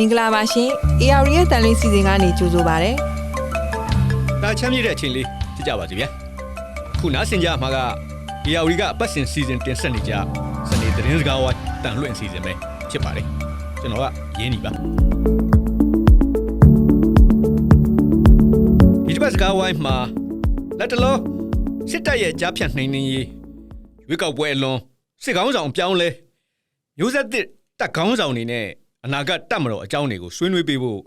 မင်္ဂလာပါရှင် AR ရဲ့တန်လေးစီစဉ်ကနေကြိုဆိုပါရစေဒါချမ်းမြေ့တဲ့အချိန်လေးကြည့်ကြပါစီဗျာခုနားဆင်ကြမှာကဒီယာဝီကအပတ်စဉ်စီစဉ်တင်ဆက်နေကြစနေသတင်းစကားဝါတန်လွင့်စီစဉ်ပဲဖြစ်ပါတယ်ကျွန်တော်ကရင်းနေပါဒီတစ်ပတ်စကားဝိုင်းမှာလက်တလုံးစစ်တပ်ရဲ့ကြားဖြတ်နှိမ်နှင်းရေးရွေးကောက်ပွဲအလွန်စစ်ကောင်းဆောင်အပြောင်းလဲမျိုးဆက်သစ်တပ်ကောင်းဆောင်တွေနဲ့ အနာဂတ်တပ်မတော်အကြောင်းတွေကိုဆွေးနွေးပေးဖို့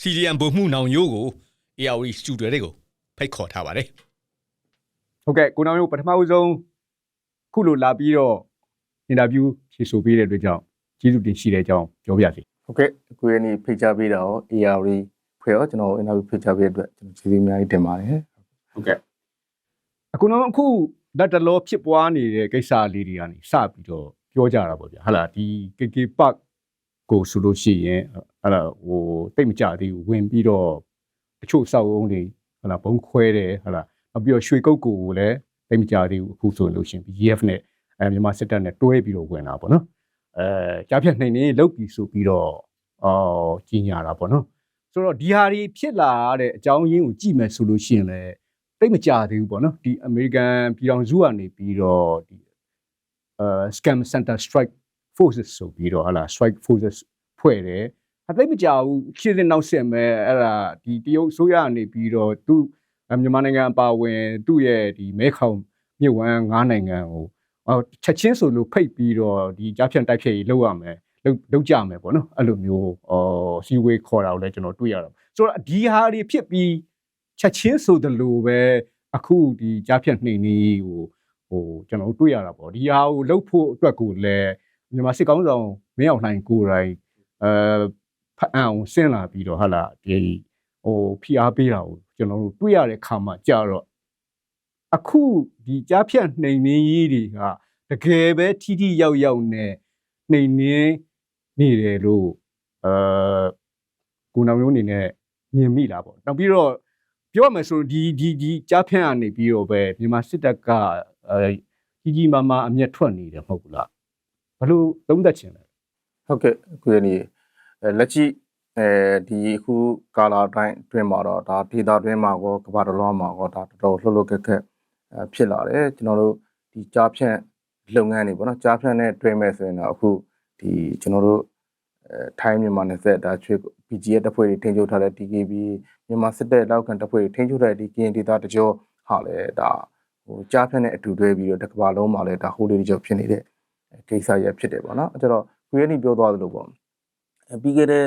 စီရီယံဗိုလ်မှူးနောင်ရိုးကို AR စတူဒီယိုတွေကိုဖိတ်ခေါ်ထားပါတယ်ဟုတ်ကဲ့ကိုနောင်တို့ပထမဦးဆုံးခုလိုလာပြီးတော့အင်တာဗျူးဖြေဆိုပေးတဲ့အတွက်ကြောင့်ကျေးဇူးတင်ရှိတဲ့အကြောင်းပြောပြစီဟုတ်ကဲ့ကိုရနေဖိတ်ကြားပေးတာရော AR ဖွဲ့ရောကျွန်တော်အင်တာဗျူးဖိတ်ကြားပေးတဲ့အတွက်ကျွန်တော်ကျေးဇူးအများကြီးတင်ပါတယ်ဟုတ်ကဲ့အခုတော့အခုလက်တလောဖြစ်ပွားနေတဲ့ကိစ္စလေးတွေကနေစပြီးတော့ပြောကြတာပေါ့ဗျာဟာလာဒီ KK Park ကိုဆိုလို့ရှိရင်အဲ့ဒါဟိုတိတ်မကြသေးဘူးဝင်ပြီးတော့တချို့စောက်အုံးတွေဟာလာဘုံခွဲတယ်ဟာလာနောက်ပြီးတော့ရွှေကုတ်ကိုကိုလည်းတိတ်မကြသေးဘူးအခုဆိုလို့ရှိရင် BF နဲ့အဲမြန်မာစစ်တပ်နဲ့တွဲပြီးတော့ဝင်လာပေါ့နော်အဲကြားဖြတ်နှိမ်နေလောက်ပြီးဆိုပြီးတော့အော်ကြီးညာတာပေါ့နော်ဆိုတော့ဒီဟာတွေဖြစ်လာတဲ့အကြောင်းရင်းကိုကြည့်မယ်ဆိုလို့ရှိရင်လည်းတိတ်မကြသေးဘူးပေါ့နော်ဒီ American ပြည်ထောင်စုကနေပြီးတော့ဒီအဲ scam center strike forces ဆိုပြီးတော့ဟာလာ strike forces ဖွဲ့တယ်အသိမကြဘူးရှင်းတဲ့နောက်ဆက်မဲ့အဲ့ဒါဒီတရုတ်ဆိုရနေပြီးတော့သူမြန်မာနိုင်ငံအပါအဝင်သူ့ရဲ့ဒီမဲခေါင်မြစ်ဝမ်းငါးနိုင်ငံကိုအော်ချက်ချင်းဆိုလို့ဖိတ်ပြီးတော့ဒီကြားဖြန့်တိုက်ဖြတ်ရေးလုပ်ရမယ်လုပ်လုပ်ကြမယ်ပေါ့နော်အဲ့လိုမျိုးအော်စီဝေးခေါ်တာကိုလည်းကျွန်တော်တွေ့ရတော့ဆိုတော့ဒီဟာတွေဖြစ်ပြီးချက်ချင်းဆိုသလိုပဲအခုဒီကြားဖြတ်နှိမ်နေဟိုဟိုကျွန်တော်တွေ့ရတာပေါ့ဒီဟာကိုလုပ်ဖို့အတွက်ကိုလည်း မြန်မာစစ်ကောင်းဆောင်မင်းအောင်လှိုင်ကိုယ်တိုင်အဲဖတ်အောင်ဆင်းလာပြီးတော့ဟာလာဒီဟိုဖိအားပေးတာကိုကျွန်တော်တို့တွေ့ရတဲ့ခါမှကြာတော့အခုဒီကြားဖြတ်နှိမ်နှင်းရေးတွေကတကယ်ပဲထိထိရောက်ရောက်နဲ့နှိမ်နှင်းနေတယ်လို့အဲကိုနောင်မျိုးအနေနဲ့မြင်မိလားပေါ့နောက်ပြီးတော့ပြောရမယ်ဆိုဒီဒီဒီကြားဖြတ်ကနေပြီးတော့ပဲမြန်မာစစ်တပ်ကအဲကြီးကြီးမားမားအမျက်ထွက်နေတယ်မဟုတ်ဘူးလား ဘလို့သုံးသက်ချင်လဲဟုတ်ကဲ့ကိုရနေအဲလက်ရှိအဲဒီအခုကာလာတိုင်းအတွင်းမှာတော့ဒါဒေတာအတွင်းမှာကောကမ္ဘာတစ်လွှားမှာကောဒါတော်တော်လှုပ်လှုပ်ခက်ခက်အဲဖြစ်လာတယ်ကျွန်တော်တို့ဒီကြားဖြန့်လုပ်ငန်းတွေပေါ့နော်ကြားဖြန့်နဲ့တွဲမဲ့ဆိုရင်တော့အခုဒီကျွန်တော်တို့အဲထိုင်းမြန်မာနယ်စပ်ဒါချွေ PGF တပ်ဖွဲ့တွေထိန်းချုပ်ထားတဲ့ DKB မြန်မာစစ်တပ်လောက်ခံတပ်ဖွဲ့တွေထိန်းချုပ်ထားတဲ့ဒီ KN ဒေတာတကြောဟာလေဒါဟိုကြားဖြန့်နဲ့အတူတွဲပြီးတော့တစ်ကမ္ဘာလုံးမှာလည်းဒါဟိုလေးတကြောဖြစ်နေတဲ့ ကိစ္စရဖြစ်တယ်ပေါ့နော်အဲကြတော့ကိုရနီပြောသွားသလိုပေါ့အဲပြီးခဲ့တဲ့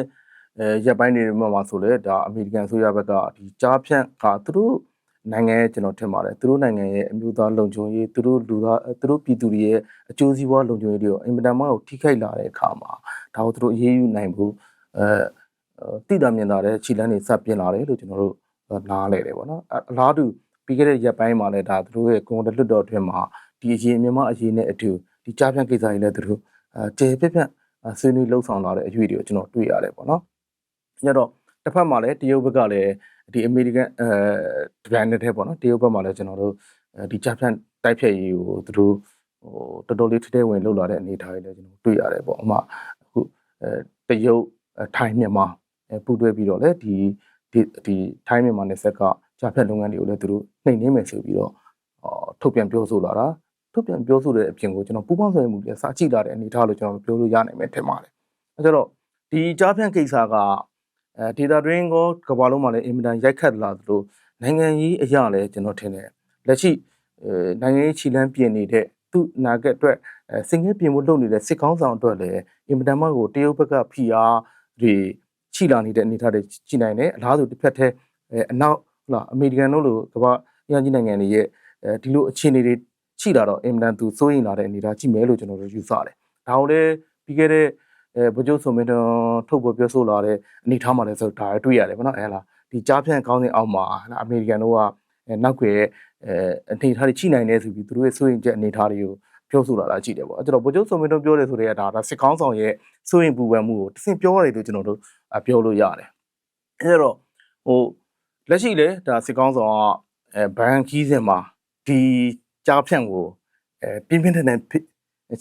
အဲရက်ပိုင်းတွေမှာမှာဆိုလေဒါအမေရိကန်ဆိုရဘက်ကဒီကြားဖြန့်ကသူတို့နိုင်ငံရဲ့ကျွန်တော်ထင်ပါတယ်သူတို့နိုင်ငံရဲ့အမျိုးသားလုံခြုံရေးသူတို့လူသားသူတို့ပြည်သူတွေရဲ့အကျိုးစီးပွားလုံခြုံရေးတွေကိုအင်မတန်မှကိုထိခိုက်လာတဲ့အခါမှာဒါကိုသူတို့အေးအေးယူနိုင်ဖို့အဲတိတာမြင်လာတဲ့ခြေလမ်းတွေစပ်ပြင်လာတယ်လို့ကျွန်တော်တို့နားလဲတယ်ပေါ့နော်အလားတူပြီးခဲ့တဲ့ရက်ပိုင်းမှာလည်းဒါသူတို့ရဲ့ကွန်ဒလွတ်တော်အတွင်းမှာဒီအရေးမြန်မာအရေးနဲ့အတူ ဒီကြားဖြန့်ကိစ္စတွေလည်းသူတို့အဲကျေပြက်ပြက်ဆွေးနွေးလှုပ်ဆောင်လာတဲ့အရွေတွေကိုကျွန်တော်တွေ့ရတယ်ပေါ့နော်ညတော့တစ်ဖက်မှာလည်းတရုတ်ဘက်ကလည်းဒီအမေရိကန်အဲဒဗန်နဲ့တဲ့ပေါ့နော်တရုတ်ဘက်မှာလည်းကျွန်တော်တို့ဒီကြားဖြန့်တိုက်ဖြတ်ရေးကိုသူတို့ဟိုတော်တော်လေးထထဲဝင်လှုပ်လာတဲ့အနေအထားတွေလည်းကျွန်တော်တွေ့ရတယ်ပေါ့အမအခုအဲတရုတ်ထိုင်းမြန်မာအဲပူးတွဲပြီးတော့လေဒီဒီဒီထိုင်းမြန်မာနယ်ဆက်ကကြားဖြတ်လုပ်ငန်းတွေကိုလည်းသူတို့နှိမ်နှင်းမယ်ဆိုပြီးတော့အော်ထုတ်ပြန်ပြောဆိုလာတာ ထုတ်ပြန်ပြောဆိုတဲ့အပြင်ကိုကျွန်တော်ပူးပေါင်းဆောင်ရွက်မှုတွေစာကြည့်လာတဲ့အနေအထားလို့ကျွန်တော်ပြောလို့ရနိုင်မယ်ထင်ပါတယ်အဲကြတော့ဒီကြားဖြန့်ကိစ္စကအဲဒေတာတွင်းကောကမ္ဘာလုံးမှာလည်းအင်မတန်ရိုက်ခတ်လာသလိုနိုင်ငံရေးအရာလည်းကျွန်တော်ထင်တယ်လက်ရှိအဲနိုင်ငံရေးခြိလန်းပြင်နေတဲ့သူ့နာဂတ်အတွက်အဲစင်ငယ်ပြင်ဖို့လုပ်နေတဲ့စစ်ကောင်းဆောင်အတွက်လည်းအင်မတန်မှကိုတရုတ်ဘက်ကဖိအားတွေချိလာနေတဲ့အနေအထားတွေရှိနိုင်တယ်အလားတူတစ်ဖက်ထဲအဲအနောက်ဟုတ်လားအမေရိကန်တို့လိုကမ္ဘာအင်ကြီးနိုင်ငံတွေရဲ့အဲဒီလိုအခြေအနေတွေ ချိလာတော့အင်မတန်သူစိုးရင်လာတဲ့အနေအထားကြည့်မယ်လို့ကျွန်တော်တို့ယူဆတယ်ဒါကိုလည်းပြီးခဲ့တဲ့အဲဗကြိုးဆိုမင်းတို့ထုတ်ပေါ်ပြောဆိုလာတဲ့အနေအထားမှလည်းဆိုဒါတွေ့ရတယ်ဗောနော်အဲလားဒီကြားဖြန့်ကောင်းတဲ့အောက်မှာအမေရိကန်တို့ကနောက်ွယ်အဲအနေအထားတွေချိနိုင်နေဆိုပြီးသူတို့ရဲ့စိုးရင်ချက်အနေအထားတွေကိုပြောဆိုလာတာကြည့်တယ်ပေါ့အဲ့တော့ဗကြိုးဆိုမင်းတို့ပြောတယ်ဆိုတဲ့ကဒါဒါစစ်ကောင်းဆောင်ရဲ့စိုးရင်ပူပန်မှုကိုတစ်ဆင့်ပြောရတယ်လို့ကျွန်တော်တို့ပြောလို့ရတယ်အဲ့တော့ဟိုလက်ရှိလေဒါစစ်ကောင်းဆောင်ကအဲဘန်ခီးစင်မှာဒီ ကြားဖြန့်ကိုအဲပြင်းပြင်းထန်ထန်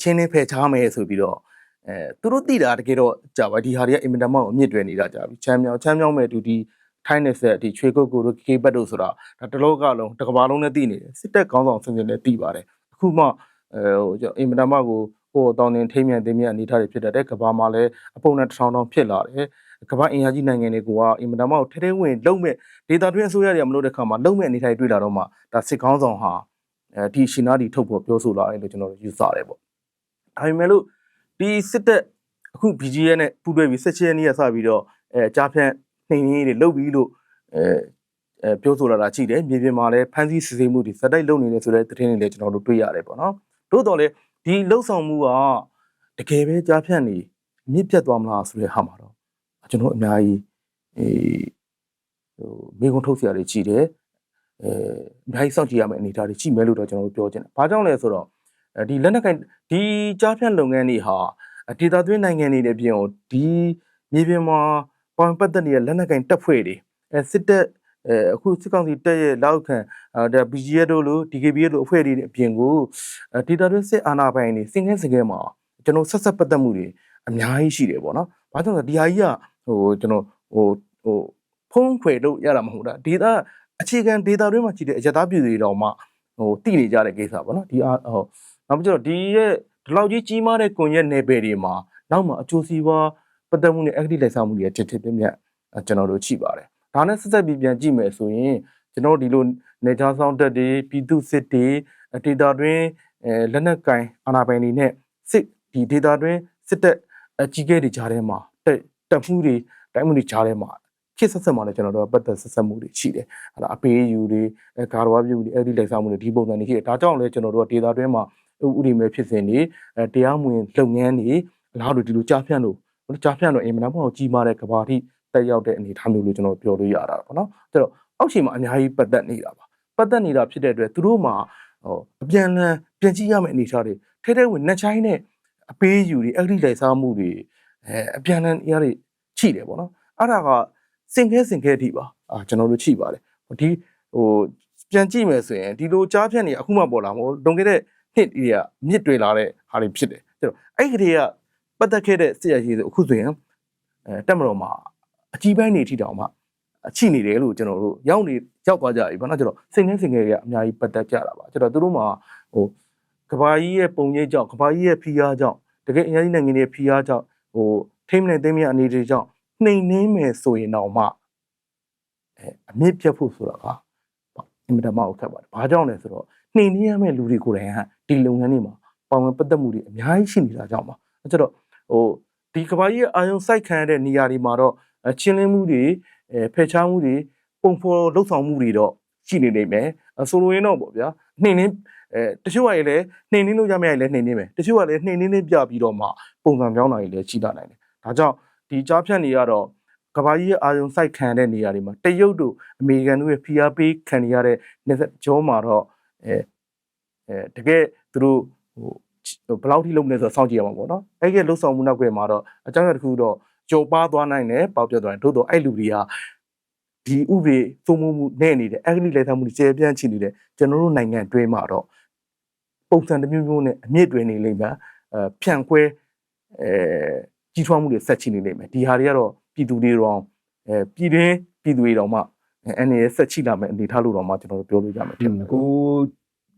ချင်းနေဖယ်ချားမယ်ဆိုပြီးတော့အဲသူတို့သိတာတကယ်တော့ကြာပါဒီဟာတွေကအင်မတန်မှအမြင့်တွယ်နေတာကြာပြီချမ်းမြောင်ချမ်းမြောင်မဲ့တူဒီထိုင်းနေဆက်ဒီချွေကုတ်ကိုတို့ကေဘတ်တို့ဆိုတာဒါတလောကလုံးတစ်ကမ္ဘာလုံးနဲ့သိနေတယ်စစ်တပ်ကောင်းဆောင်စင်စင်နဲ့သိပါတယ်အခုမှအဲဟိုကျွန်တော်အင်မတန်မှကိုဟိုတောင်းတင်ထိမ့်မြန်သိမ့်မြန်အနေထားတွေဖြစ်တတ်တယ်ကမ္ဘာမှာလည်းအပုံနဲ့တစ်ထောင်ထောင်ဖြစ်လာတယ်ကမ္ဘာအင်အားကြီးနိုင်ငံတွေကအင်မတန်မှထဲထဲဝင်လုံးမဲ့ဒေတာတွင်းအစိုးရတွေကမလို့တဲ့ခါမှာလုံးမဲ့အနေထားတွေတွေ့လာတော့မှဒါစစ်ကောင်းဆောင်ဟာ အဲဒီရှင်နာဒီထုတ်ဖို့ပြောဆိုလာတယ်လို့ကျွန်တော်တို့ယူဆတယ်ပေါ့ဒါပေမဲ့လို့ဒီစစ်တပ်အခု BGN နဲ့ပူးတွဲပြီး17ရက်နေ့ကစပြီးတော့အဲကြားဖြန့်နှိမ်နှင်းရေးတွေလုပ်ပြီးလို့အဲအဲပြောဆိုလာတာရှိတယ်မြေပြင်မှာလည်းဖမ်းဆီးစစ်ဆေးမှုတွေစတိုက်လုပ်နေတယ်ဆိုတဲ့သတင်းတွေလည်းကျွန်တော်တို့တွေ့ရတယ်ပေါ့နော်တို့တော်လည်းဒီလှုပ်ဆောင်မှုကတကယ်ပဲကြားဖြန့်နေမြင့်ပြတ်သွားမလားဆိုတဲ့ဟာမှာတော့ကျွန်တော်အများကြီးအဲဟိုမိကုံထုတ်စရာတွေရှိတယ် အဲအများကြီးစောင့်ကြည့်ရမယ့်အနေအထားတွေရှိမယ်လို့တော့ကျွန်တော်တို့ပြောချင်တယ်။ဘာကြောင့်လဲဆိုတော့အဲဒီလက်နက်ကင်ဒီကြားဖြန့်လုပ်ငန်းတွေဟာဒေတာသွင်းနိုင်ငံတွေနဲ့ပြင်ကိုဒီမြေပြင်မှာပေါင်ပတ်သက်နေတဲ့လက်နက်ကင်တပ်ဖွဲ့တွေအဲစစ်တပ်အဲအခုစစ်ကောင်စီတပ်ရဲ့လောက်ခံအဲဒါ BGF တို့လို DKBA တို့အဖွဲ့တွေအပြင်ကိုဒေတာသွင်းစစ်အာဏာပိုင်တွေစင်ငယ်စင်ငယ်မှာကျွန်တော်ဆက်ဆက်ပတ်သက်မှုတွေအများကြီးရှိတယ်ပေါ့နော်။ဘာကြောင့်လဲဒီဟာကြီးကဟိုကျွန်တော်ဟိုဟိုဖုံးခွေလို့ရတာမဟုတ်တာဒေတာ အခြေခံဒေတာတွင်းမှာရှိတဲ့အရတားပြည်တွေတော့မှဟိုတည်နေကြတဲ့ကိစ္စပေါ့နော်ဒီအားဟိုနောက်ပြီးတော့ဒီရဲ့ဒီလောက်ကြီးကြီးမားတဲ့ကွန်ရက်နယ်ပယ်တွေမှာနောက်မှအကျိုးစီးပွားပတ်သက်မှုနဲ့ active လိုက်စားမှုတွေတစ်ထစ်ပြည့်မြတ်ကျွန်တော်တို့ရှိပါတယ်ဒါနဲ့ဆက်ဆက်ပြီးပြန်ကြည့်မယ်ဆိုရင်ကျွန်တော်ဒီလိုနေချာဆောင်တက်တွေပြည်သူစစ်တွေဒေတာတွင်းအဲလက်နက်ကင်အာဏာပိုင်တွေနဲ့စစ်ဒီဒေတာတွင်းစစ်တပ်အကြီးကဲတွေကြားထဲမှာတက်တက်မှုတွေတိုင်းမှုတွေကြားထဲမှာ ခေတ်ဆက်ဆက်မှာလည်းကျွန်တော်တို့ပတ်သက်ဆက်ဆက်မှုတွေရှိတယ်။အဲ့ဒါအပေးယူတွေအဲကာရဝါပြုတွေအဲ့ဒီလိုက်စားမှုတွေဒီပုံစံတွေရှိတယ်။ဒါကြောင့်လည်းကျွန်တော်တို့ကဒေတာတွင်းမှာဥပဒေမဲ့ဖြစ်စဉ်တွေအဲတရားမဝင်လုပ်ငန်းတွေအလားတူဒီလိုကြားဖြန့်လို့ကြားဖြန့်တော့အင်မတန်မှကြီးမားတဲ့ကဘာတိတက်ရောက်တဲ့အနေအထားမျိုးလို့ကျွန်တော်ပြောလို့ရတာပေါ့နော်။အဲ့တော့အောက်ခြေမှာအများကြီးပတ်သက်နေတာပါ။ပတ်သက်နေတာဖြစ်တဲ့အတွက်သူတို့မှာဟိုအပြန်လန်ပြန်ကြည့်ရမယ့်အနေအထားတွေထဲထဲဝင်နှချိုင်းနဲ့အပေးယူတွေအဲ့ဒီလိုက်စားမှုတွေအဲအပြန်လန်အရာတွေရှိတယ်ပေါ့နော်။အဲ့ဒါက စင်ခဲစင်ခဲအထိပါအာကျွန်တော်တို့ချိပါတယ်ဒီဟိုပြန်ကြည့်မယ်ဆိုရင်ဒီလိုကြားဖြတ်နေအခုမှပေါ်လာမဟုတ်လွန်ခဲ့တဲ့နှစ်တွေကမြစ်တွေလာတဲ့ဟာတွေဖြစ်တယ်အဲ့တော့အဲ့ဒီကပတ်သက်ခဲ့တဲ့ဆရာကြီးဆိုအခုဆိုရင်အဲတက်မတော်မှာအကြီးပိုင်းနေထိတောင်မှအချိနေတယ်လို့ကျွန်တော်တို့ရောက်နေရောက်သွားကြပြီဘာလို့ကျတော့စင်ငင်းစင်ငယ်ကအများကြီးပတ်သက်ကြတာပါကျတော့သူတို့မှာဟိုကဘာကြီးရဲ့ပုံရိပ်ကြောင့်ကဘာကြီးရဲ့ဖီးယားကြောင့်တကယ်အရင်နိုင်ငံတွေဖီးယားကြောင့်ဟိုထိမ့်နေသိမ့်မြအနေတွေကြောင့် နှိမ်နှင်းမယ်ဆိုရင်တော့မှအဲအမြင့်ပြတ်ဖို့ဆိုတာကအင်မတန်မှအခက်ပါတယ်။ဘာကြောင့်လဲဆိုတော့နှိမ်နှင်းရမယ့်လူတွေကိုယ်တိုင်ကဒီလုပ်ငန်းတွေမှာပါဝင်ပတ်သက်မှုတွေအများကြီးရှိနေတာကြောင့်ပါ။အဲကျတော့ဟိုဒီကဘာကြီးရဲ့အာယုံစိုက်ခံရတဲ့နေရာတွေမှာတော့ချင်းလင်းမှုတွေအဲဖယ်ရှားမှုတွေပုံဖော်လှုပ်ဆောင်မှုတွေတော့ရှိနေနေမယ်။ဆိုလိုရင်းတော့ပေါ့ဗျာနှိမ်နှင်းအဲတချို့ကလည်းနှိမ်နှင်းလို့ရမယ့်လည်းနှိမ်နှင်းမယ်။တချို့ကလည်းနှိမ်နှင်းနေပြပြီးတော့မှပုံစံပြောင်းတာတွေလည်းရှိလာနိုင်တယ်။ဒါကြောင့် ဒီကြားဖြတ်နေရတော့ကဘာကြီးရဲ့အာယုံစိုက်ခံတဲ့နေရာတွေမှာတရုတ်တို့အမေရိကန်တို့ရဲ့ဖိအားပေးခံရတဲ့နေဆက်ကြောမှာတော့အဲအဲတကယ်သူတို့ဟိုဘယ်လောက်ထိလုပ်မလဲဆိုတော့စောင့်ကြည့်ရမှာပေါ့နော်အဲ့ဒီလှုပ်ဆောင်မှုနောက်ွယ်မှာတော့အကြောင်းအရာတစ်ခုတော့ကြော်ပါသွားနိုင်တယ်ပေါက်ပြတ်သွားတယ်တို့တော့အဲ့လူတွေကဒီဥပဒေသုံးမှုနဲ့နေတယ်အဂတိလက်ထမှုတွေကျေပြန့်ချီနေတယ်ကျွန်တော်တို့နိုင်ငံတွင်းမှာတော့ပုံစံတစ်မျိုးမျိုးနဲ့အမြင့်တွင်နေလိမ့်မယ်အဲဖြန့်ခွဲအဲ ကြီးထွားမှုတွေဆက်ချီနေလိမ့်မယ်ဒီဟာတွေကတော့ပြည်သူတွေတော့အဲပြည်တွင်းပြည်သူတွေတော့မှအနေနဲ့ဆက်ချိလာမယ်အနေထားလို့တော့မှကျွန်တော်တို့ပြောလို့ရမယ်ထင်တယ်ကို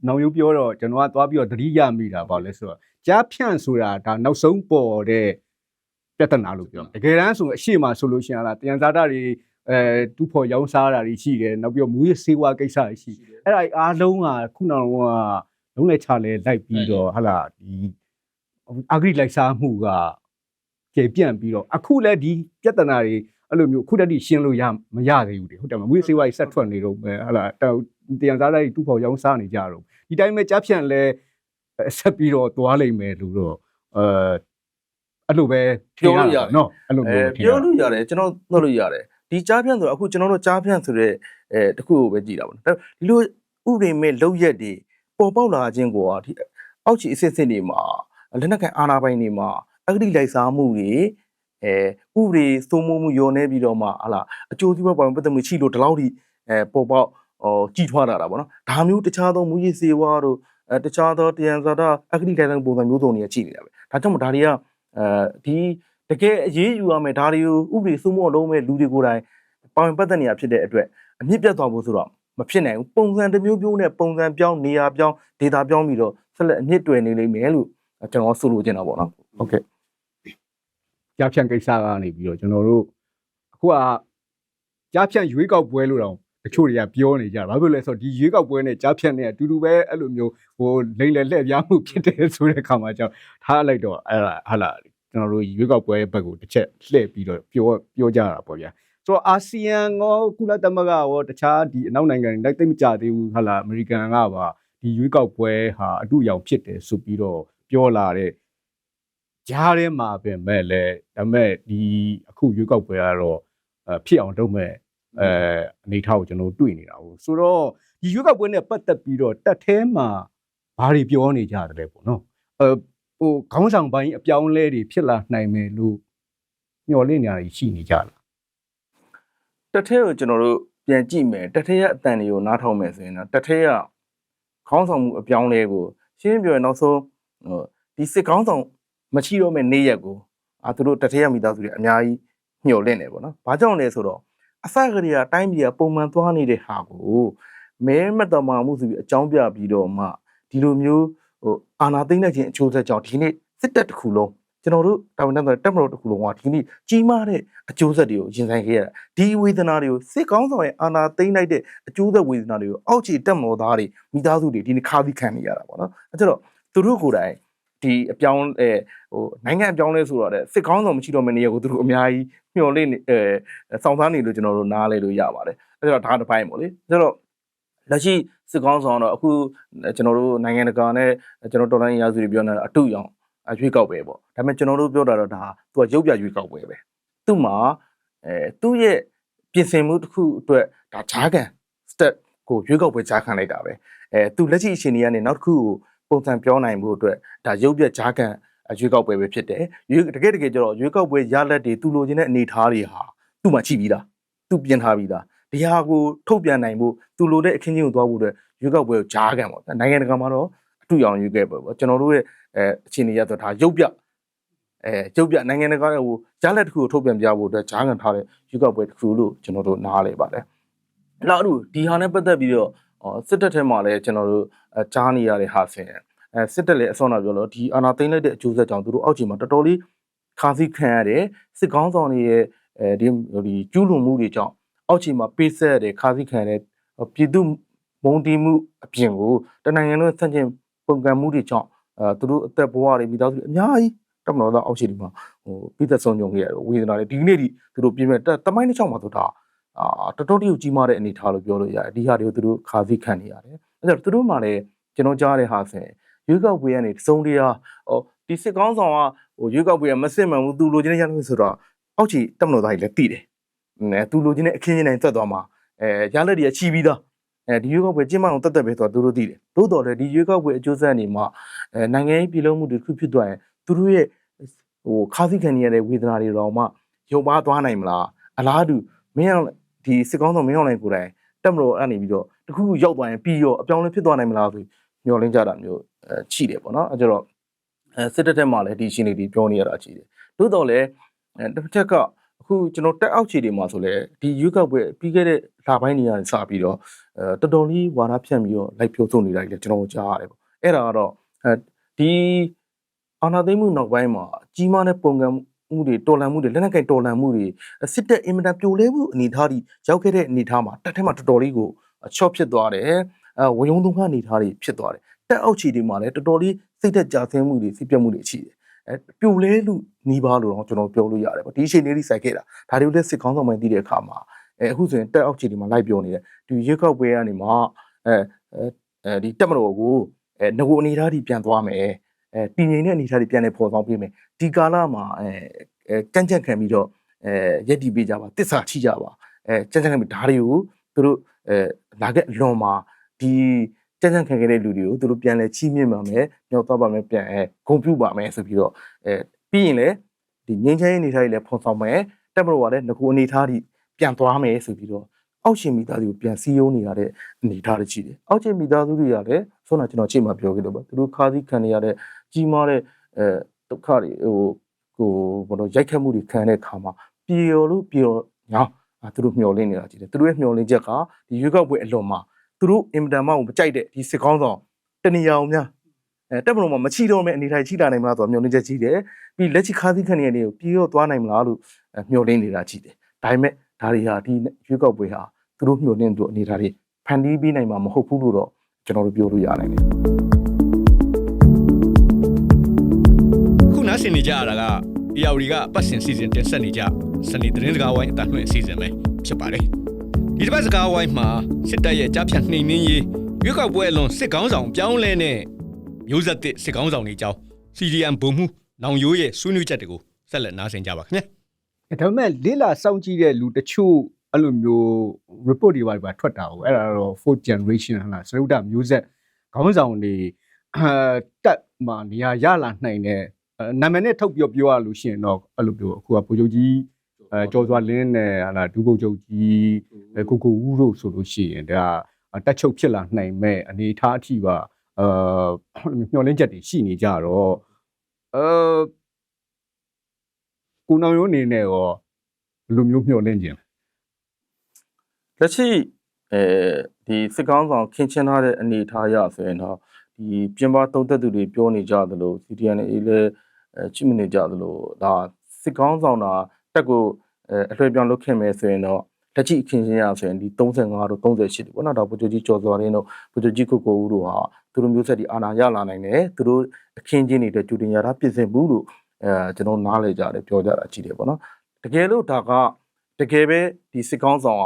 နောင်ရုပ်ပြောတော့ကျွန်တော်ကသွားပြီးတော့သတိရမိတာပါလဲဆိုတော့ကြားဖြန့်ဆိုတာဒါနောက်ဆုံးပေါ်တဲ့ပြဿနာလို့ပြောတကယ်တမ်းဆိုအရှိမဆိုလို့ရှိရင်လားတယံဇာတာတွေအဲတူဖို့ရောင်းစားတာတွေရှိတယ်နောက်ပြီးတော့မူရစေဝါကိစ္စတွေရှိတယ်အဲ့ဒါအားလုံးကခုနကလုံးလဲချလဲလိုက်ပြီးတော့ဟာလာဒီအဂရိလိုက်စားမှုက ကျေပြန့်ပြီးတော့အခုလဲဒီပြဿနာတွေအဲ့လိုမျိုးခုတည်းရှင်းလို့ရမရသေးဘူးတွေဟုတ်တယ်မမွေးစေးဝါးကြီးဆက်ထွက်နေတော့ဟလာတယံစားတိုင်းတူဖို့ရောင်းစားနေကြတော့ဒီတိုင်းပဲကြားဖြန့်လဲဆက်ပြီးတော့သွားလိမ့်မယ်လို့တော့အဲအဲ့လိုပဲနော်အဲ့လိုအဲမျိုးပြောလို့ရတယ်ကျွန်တော်နှုတ်လို့ရတယ်ဒီကြားဖြန့်ဆိုတော့အခုကျွန်တော်တို့ကြားဖြန့်ဆိုတဲ့အဲတခုကိုပဲကြည့်တာပေါ့နော်ဒါဒီလိုဥပဒေမဲ့လောက်ရက်တွေပေါ်ပေါက်လာခြင်းကိုဒီအောက်ခြေအစစ်စစ်တွေမှာလက်နက်ကန်အာဏာပိုင်တွေမှာ အဂတိလိုက်စားမှုတွေအဲဥပဒေစိုးမိုးမှုညော်နေပြီးတော့မှဟာလာအကျိုးစီးပွားပေါ်ပတ်သက်မှုရှိလို့ဒီလောက်ထိအဲပေါ်ပေါက်ဟောကြည်ထွားလာတာပေါ့နော်ဒါမျိုးတခြားသောမူရည်စေဝါတို့အဲတခြားသောတယံဇာတာအဂတိလိုက်စားမှုပုံစံမျိုးစုံတွေကရှိနေတာပဲဒါကြောင့်မို့ဒါတွေကအဲဒီတကယ်အရေးယူရမယ်ဒါတွေကိုဥပဒေစိုးမိုးလုံးမဲ့လူတွေကိုယ်တိုင်ပါဝင်ပတ်သက်နေရဖြစ်တဲ့အတွက်အမြင့်ပြတ်သွားဖို့ဆိုတော့မဖြစ်နိုင်ဘူးပုံစံတစ်မျိုးမျိုးနဲ့ပုံစံပြောင်းနေရာပြောင်းဒေတာပြောင်းပြီးတော့ဆက်လက်အမြင့်တွယ်နေလိမ့်မယ်လို့ကျွန်တော်ဆိုလိုချင်တာပေါ့နော်ဟုတ်ကဲ့ ကြားဖြန့်ကိစ္စကနေပြီးတော့ကျွန်တော်တို့အခုကကြားဖြန့်ရွေးကောက်ပွဲလို့တော့တချို့တွေကပြောနေကြတာဘာဖြစ်လဲဆိုတော့ဒီရွေးကောက်ပွဲနဲ့ကြားဖြန့်နဲ့အတူတူပဲအဲ့လိုမျိုးဟိုလိမ့်လေလှည့်ပြားမှုဖြစ်တယ်ဆိုတဲ့အခါမှာကြောင့်ထားလိုက်တော့အဲ့ဒါဟာလာကျွန်တော်တို့ရွေးကောက်ပွဲဘက်ကိုတစ်ချက်လှည့်ပြီးတော့ပြောပြောကြတာပေါ့ဗျာဆိုတော့အာဆီယံရောကုလသမဂ္ဂရောတခြားဒီအနောက်နိုင်ငံတွေလိုက်သိမ့်မကြသေးဘူးဟာလာအမေရိကန်ကပါဒီရွေးကောက်ပွဲဟာအတူရောင်ဖြစ်တယ်ဆိုပြီးတော့ပြောလာတဲ့ ကြားထဲမှာပြင်မဲ့လဲဒါပေမဲ့ဒီအခုရွေးကောက်ပွဲကတော့အဖြစ်အောင်လုပ်မဲ့အဲအနေထားကိုကျွန်တော်တွေ့နေတာဟုတ်ဆိုတော့ဒီရွေးကောက်ပွဲနဲ့ပတ်သက်ပြီးတော့တက်သေးမှာဘာတွေပြောနေကြတယ်လဲပေါ့နော်အဲဟိုခေါင်းဆောင်ပိုင်းအပြောင်းလဲတွေဖြစ်လာနိုင်မယ်လို့မျှော်လင့်နေရရှိနေကြလားတက်ထဲကိုကျွန်တော်တို့ပြန်ကြည့်မယ်တက်ထဲရဲ့အတန်တွေကိုနားထောင်မယ်ဆိုရင်တော့တက်ထဲကခေါင်းဆောင်မှုအပြောင်းလဲကိုရှင်းရှင်းပြောရင်နောက်ဆုံးဟိုဒီစစ်ခေါင်းဆောင် မရှိတော့မဲ့နေ့ရက်ကိုအာသူတို့တက်ထဲရမိသားစုတွေအများကြီးညှို့လင့်နေပေါ့နော်။ဘာကြောင့်လဲဆိုတော့အစကတည်းကတိုင်းပြည်ကပုံမှန်သွားနေတဲ့ဟာကိုမဲမတမာမှုဆိုပြီးအကြောင်းပြပြီးတော့မှဒီလိုမျိုးဟိုအာနာသိမ့်တဲ့ခြင်းအချိုးဆက်ကြောင့်ဒီနေ့စစ်တပ်တစ်ခုလုံးကျွန်တော်တို့တာဝန်တန်းတဲ့တက်မတော်တစ်ခုလုံးကဒီနေ့ကြီးမားတဲ့အကျိုးဆက်တွေကိုရင်ဆိုင်ခဲ့ရတာဒီဝေဒနာတွေကိုစစ်ကောင်းဆောင်ရဲ့အာနာသိမ့်လိုက်တဲ့အကျိုးဆက်ဝေဒနာတွေကိုအောက်ခြေတက်မတော်သားတွေမိသားစုတွေဒီနေ့ခါးပြီးခံနေရတာပေါ့နော်အဲကျတော့သူတို့ကိုယ်တိုင် ဒီအပြောင်းအဲဟိုနိုင်ငံအပြောင်းလဲဆိုတော့တဲ့စစ်ကောင်းဆောင်မရှိတော့မယ့်နေရာကိုသူတို့အများကြီးမျှော်လင့်နေအဲစောင့်စားနေလို့ကျွန်တော်တို့နားလဲလို့ရပါတယ်အဲကျတော့ဒါတစ်ပိုင်းပေါ့လေအဲကျတော့လက်ရှိစစ်ကောင်းဆောင်တော့အခုကျွန်တော်တို့နိုင်ငံတကာနဲ့ကျွန်တော်တော်လိုင်းရာစုတွေပြောနေတာအတူရောင်အရွေးကောက်ပဲပေါ့ဒါပေမဲ့ကျွန်တော်တို့ပြောတာတော့ဒါသူကရုပ်ပြရွေးကောက်ပွဲပဲသူ့မှာအဲသူ့ရဲ့ပြင်ဆင်မှုတစ်ခုအတွက်ဒါဂျားကန် step ကိုရွေးကောက်ပွဲဂျားခံလိုက်တာပဲအဲသူလက်ရှိအချိန်ကြီးကနေနောက်တစ်ခုကို ပုံစံပြောနိုင်မှုအတွက်ဒါရုပ်ပြဂျားကန်ရွေးကောက်ပွဲပဲဖြစ်တယ်ရွေးတကယ်တကယ်ကျတော့ရွေးကောက်ပွဲရလက်တွေသူလိုချင်တဲ့အနေအထားတွေဟာသူ့မှာရှိပြီးသားသူပြင်ထားပြီးသားဒီဟာကိုထုတ်ပြန်နိုင်ဖို့သူလိုတဲ့အခင်းချင်းကိုသွားဖို့အတွက်ရွေးကောက်ပွဲကိုဂျားကန်ပေါ့နိုင်ငံတကာမှာတော့အတူအောင်ရွေးခဲ့ပွဲပေါ့ကျွန်တော်တို့ရဲ့အဲအခြေအနေရတော့ဒါရုပ်ပြအဲရုပ်ပြနိုင်ငံတကာရဲ့ဟိုကြားလက်တစ်ခုကိုထုတ်ပြန်ပြဖို့အတွက်ဂျားကန်ထားတဲ့ရွေးကောက်ပွဲတစ်ခုလို့ကျွန်တော်တို့နားလဲပါတယ်နောက်အတူဒီဟာနဲ့ပတ်သက်ပြီးတော့ စစ်တပ်ထဲမှာလည်းကျွန်တော်တို့ကြားနေရတဲ့ဟာဆင်အဲစစ်တပ်လည်းအစောနာပြောလို့ဒီအာနာသိမ့်လိုက်တဲ့အကျိုးဆက်ကြောင့်သူတို့အောက်ခြေမှာတော်တော်လေးခါးစည်းခံရတဲ့စစ်ကောင်းဆောင်တွေရဲ့အဲဒီဒီကျူးလွန်မှုတွေကြောင့်အောက်ခြေမှာပေးဆက်ရတဲ့ခါးစည်းခံရတဲ့ပြည်သူမုံတီမှုအပြင်ကိုတနိုင်ငံလုံးဆန့်ကျင်ပုံကံမှုတွေကြောင့်အဲသူတို့အသက်ဘဝတွေမိသားစုတွေအများကြီးတမတော်သားအောက်ခြေဒီမှာဟိုပြည်သက်ဆုံးကြုံခဲ့ရတော့ဝေဒနာတွေဒီနေ့ဒီသူတို့ပြင်မဲ့တမိုင်းတစ်ချောင်းမှာဆိုတာ အာတော်တော်လေးကြီးမားတဲ့အနေအထားလို့ပြောလို့ရတယ်ဒီဟာတွေကိုသူတို့ခါးစည်းခံနေရတယ်အဲဒါသူတို့မှလည်းကျွန်တော်ကြားတဲ့ဟာဆိုရင်ရွေးကောက်ပွဲကနေသုံးတရားဟိုဒီစစ်ကောင်းဆောင်ကဟိုရွေးကောက်ပွဲကမစစ်မှန်ဘူးသူလိုချင်တဲ့ရလို့ဆိုတော့အောက်ခြေတမတော်သားကြီးလည်းတည်တယ်နဲသူလိုချင်တဲ့အခင်းချင်းတိုင်းသက်သွားမှာအဲရလက်တွေကချီပြီးသားအဲဒီရွေးကောက်ပွဲကျင်းပအောင်တက်တက်ပဲဆိုတော့သူတို့သိတယ်သို့တော်လည်းဒီရွေးကောက်ပွဲအကျိုးဆက်အနေမှာအဲနိုင်ငံရေးပြည်လုံးမှုတစ်ခုဖြစ်သွားရင်သူတို့ရဲ့ဟိုခါးစည်းခံနေရတဲ့ဝေဒနာတွေတော့မှရုပ်ပါသွားနိုင်မလားအလားတူမင်းအောင် ဒီစစ်ကောင်းဆောင်မင်းအောင်လိုင်ကိုယ်တိုင်တက်မလို့အဲ့နေပြီးတော့တခုခုရောက်သွားရင်ပြီးရောအပြောင်းလဲဖြစ်သွားနိုင်မလားဆိုမျှော်လင့်ကြတာမျိုးအဲရှိတယ်ပေါ့နော်အဲကြတော့အဲစစ်တပ်ထဲမှာလည်းဒီရှင်နေဒီပြောနေရတာရှိတယ်သို့တော်လည်းအဲတစ်ချက်ကအခုကျွန်တော်တက်အောက်ခြေတွေမှာဆိုလဲဒီရွေးကောက်ပွဲပြီးခဲ့တဲ့လပိုင်းတွေကနေစပြီးတော့အဲတော်တော်လေးဝါဒဖြန့်ပြီးတော့လိုက်ပြောဆိုနေတာကြီးလည်းကျွန်တော်ကြားရတယ်ပေါ့အဲ့ဒါကတော့အဲဒီအာနာသိမှုနောက်ပိုင်းမှာကြီးမားတဲ့ပုံကံ မှုတွေတော်လန်မှုတွေလက်နက်ကင်တော်လန်မှုတွေစစ်တပ်အင်မတန်ပြိုလဲမှုအနေအထားတွေရောက်ခဲ့တဲ့အနေအထားမှာတက်ထဲမှာတော်တော်လေးကိုချော့ဖြစ်သွားတယ်အဲဝယုံသုံးခအနေအထားတွေဖြစ်သွားတယ်တက်အောက်ခြေတွေမှာလည်းတော်တော်လေးစိတ်သက်ကြဆင်းမှုတွေစိတ်ပြတ်မှုတွေရှိတယ်အဲပြိုလဲလူနီးပါးလို့တော့ကျွန်တော်ပြောလို့ရတယ်ပေါ့ဒီအချိန်လေးကြီးစိုက်ခဲ့တာဒါတွေကိုလည်းစစ်ကောင်းဆောင်မှသိတဲ့အခါမှာအဲအခုဆိုရင်တက်အောက်ခြေတွေမှာလိုက်ပြောနေတယ်ဒီရွက်ခောက်ပွဲကနေမှအဲအဲဒီတက်မတော်ကိုအဲငကိုအနေအထားတွေပြန်သွားမယ် အဲတည်ငြိမ်တဲ့အနေအထားတွေပြန်လဲပေါ်ဆောင်ပေးမယ်ဒီကာလမှာအဲအဲကန့်ချက်ခံပြီးတော့အဲရက်တီပေးကြပါတစ္ဆာချိကြပါအဲကန့်ချက်ခံပြီးဓားတွေကိုသူတို့အဲလာခဲ့အလွန်မှာဒီကြမ်းကြမ်းခံခဲ့တဲ့လူတွေကိုသူတို့ပြန်လဲချီးမြှင့်ပါမယ်ညှောက်သွားပါမယ်ပြန်အဲဂုဏ်ပြုပါမယ်ဆိုပြီးတော့အဲပြီးရင်လည်းဒီငင်းချမ်းရေးအနေထားတွေလည်းဖော်ဆောင်မယ်တက်မလို့ကလည်းငကူအနေထားတွေပြန်သွားမယ်ဆိုပြီးတော့အောက်ရှင်မိသားစုကိုပြန်စီးယုံနေရတဲ့အနေအထားတွေရှိတယ်အောက်ရှင်မိသားစုတွေကလည်းဆုံးတာကျွန်တော်ချိန်မှာပြောခဲ့လို့ပဲသူတို့ခါးစည်းခံနေရတဲ့ ကြီးမားတဲ့အဲဒုက္ခတွေဟိုကိုဘယ်လိုရိုက်ခတ်မှုတွေခံတဲ့အခါမှာပြေရော်လို့ပြေရော်ညာအာသူတို့မျှော်လင့်နေတာကြည့်တယ်သူတို့ရဲ့မျှော်လင့်ချက်ကဒီရွေးကောက်ပွဲအလွန်မှာသူတို့အင်မတန်မှမကြိုက်တဲ့ဒီစစ်ကောင်းဆောင်တနေရာအောင်များအဲတက်မလို့မမချီတော့မဲ့အနေထိုင်ချီလာနိုင်မလားဆိုတော့မျှော်လင့်ချက်ကြီးတယ်ပြီးလက်ချခါးသီးခဏနေကိုပြေရော်သွားနိုင်မလားလို့မျှော်လင့်နေတာကြည့်တယ်ဒါပေမဲ့ဒါတွေဟာဒီရွေးကောက်ပွဲဟာသူတို့မျှော်လင့်သူအနေထားတွေဖန်တီးပေးနိုင်မှာမဟုတ်ဘူးလို့တော့ကျွန်တော်တို့ပြောလို့ရနိုင်တယ် ဆင်နေကြရတာက EAWD ကပတ်စင်စီစဉ်တင်ဆက်နေကြစနေသတင်းစကားဝိုင်းအတန်လွှင့်အစီအစဉ်ပဲဖြစ်ပါတယ်ဒီတစ်ပတ်စကားဝိုင်းမှာစစ်တပ်ရဲ့ကြားဖြတ်နှိမ်နှင်းရေးရွေးကောက်ပွဲအလွန်စစ်ကောင်းဆောင်ပြောင်းလဲတဲ့မျိုးဆက်သစ်စစ်ကောင်းဆောင်တွေအကြောင်း CDM ဘုံမှုနောင်ရိုးရဲ့ဆွေးနွေးချက်တွေကိုဆက်လက်နားဆင်ကြပါခင်ဗျာအဲဒါပေမဲ့လေးလာစောင့်ကြည့်တဲ့လူတချို့အဲ့လိုမျိုး report တွေပါပါထွက်တာကိုအဲ့ဒါတော့ fourth generation ဟလားစရုဒ္ဓမျိုးဆက်ခေါင်းဆောင်တွေအာတက်မှာနေရာရလာနိုင်တဲ့အဲ နာမည်နဲ့ထုတ်ပြောပြောရလို့ရှိရင်တော့အဲ့လိုမျိုးအခုကဗိုလ်ချုပ်ကြီးအဲကျော်စွာလင်းနဲ့ဟလာဒူဗိုလ်ချုပ်ကြီးအဲကိုကိုဦးတို့ဆိုလို့ရှိရင်ဒါတက်ချုပ်ဖြစ်လာနိုင်မဲ့အနေအထားအထိပါအာမျှော်လင့်ချက်တွေရှိနေကြတော့အဲကိုနောင်ရိုးအနေနဲ့ရောဘယ်လိုမျိုးမျှော်လင့်ခြင်းလဲလက်ရှိအဲဒီစစ်ကောင်းဆောင်ခင်းချင်းထားတဲ့အနေအထားအရဆိုရင်တော့ဒီပြင်ပသုံးသက်သူတွေပြောနေကြသလို CDN အေးလည်းအဲ ချိမနေကြသလိုဒါစစ်ကောင်းဆောင်တာတက်ကိုအဲအထွေပြောင်းလုပ်ခင်မယ်ဆိုရင်တော့လက်ရှိအခင်းချင်းရဆိုရင်ဒီ35တို့38တို့ပေါ့နော်ဒါဗိုလ်ချုပ်ကြီးကျော်စွာရင်းတို့ဗိုလ်ချုပ်ကြီးကိုကိုဦးတို့ဟာသူတို့မျိုးဆက်ဒီအာဏာရလာနိုင်တယ်သူတို့အခင်းချင်းနေတဲ့ကျူတင်ရတာပြင်ဆင်ဘူးလို့အဲကျွန်တော်နားလေကြတယ်ပြောကြတာကြည့်တယ်ပေါ့နော်တကယ်လို့ဒါကတကယ်ပဲဒီစစ်ကောင်းဆောင်က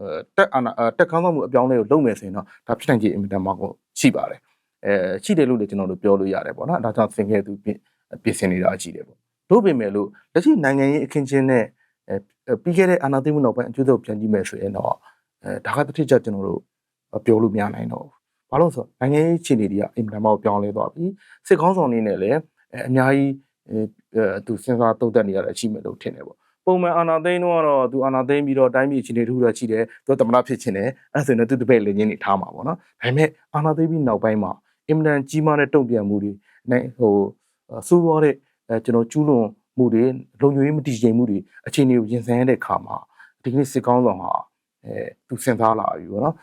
အဲတက်အာနာအဲတက်ကောင်းဆောင်မှုအပြောင်းလဲကိုလုပ်မယ်ဆိုရင်တော့ဒါဖြစ်နိုင်ခြေအင်မတန်မှကိုရှိပါတယ်အဲရှိတယ်လို့လည်းကျွန်တော်တို့ပြောလို့ရတယ်ပေါ့နော်ဒါကြောင့်သင်ခဲ့သူပြင် ပြင်ဆင်နေတာရှိတယ်ပေါ့တို့ပေမဲ့လို့လက်ရှိနိုင်ငံရေးအခင်းချင်းနဲ့အဲပြီးခဲ့တဲ့အာဏာသိမ်းမှုနောက်ပိုင်းအကျိုးဆက်ပြန်ကြည့်မယ်ဆိုရင်တော့အဲဒါကတစ်ထစ်ချက်ကျွန်တော်တို့ပြောလို့မရနိုင်တော့ဘူးဘာလို့လဲဆိုတော့နိုင်ငံရေးအခြေအနေတွေကအင်မတန်မှပြောင်းလဲသွားပြီစစ်ကောင်းဆောင်နေနဲ့လည်းအဲအများကြီးအဲသူစဉ်းစားတုံ့တက်နေရတဲ့အချိန်မဲ့လို့ထင်တယ်ပေါ့ပုံမှန်အာနာသိန်းတော့ကတော့သူအာနာသိန်းပြီးတော့တိုင်းပြည်အခြေအနေတစ်ခုတော့ရှိတယ်သူသမဏဖြစ်ချင်တယ်အဲ့ဒါဆိုရင်သူတပည့်လင်းချင်းနေထားမှာပေါ့နော်ဒါပေမဲ့အာနာသိန်းပြီးနောက်ပိုင်းမှာအင်မတန်ကြီးမားတဲ့တုံ့ပြန်မှုတွေနိုင်ဟို စိုးရွားတဲ့အဲကျွန်တော်ကျူးလွန်မှုတွေလုံခြုံရေးမတည်ငြိမ်မှုတွေအခြေအနေကိုရင်ဆိုင်ရတဲ့အခါမှာဒီကနေ့စစ်ကောင်းဆောင်ဟာအဲသူစဉ်းစားလာပြီပေါ့နော်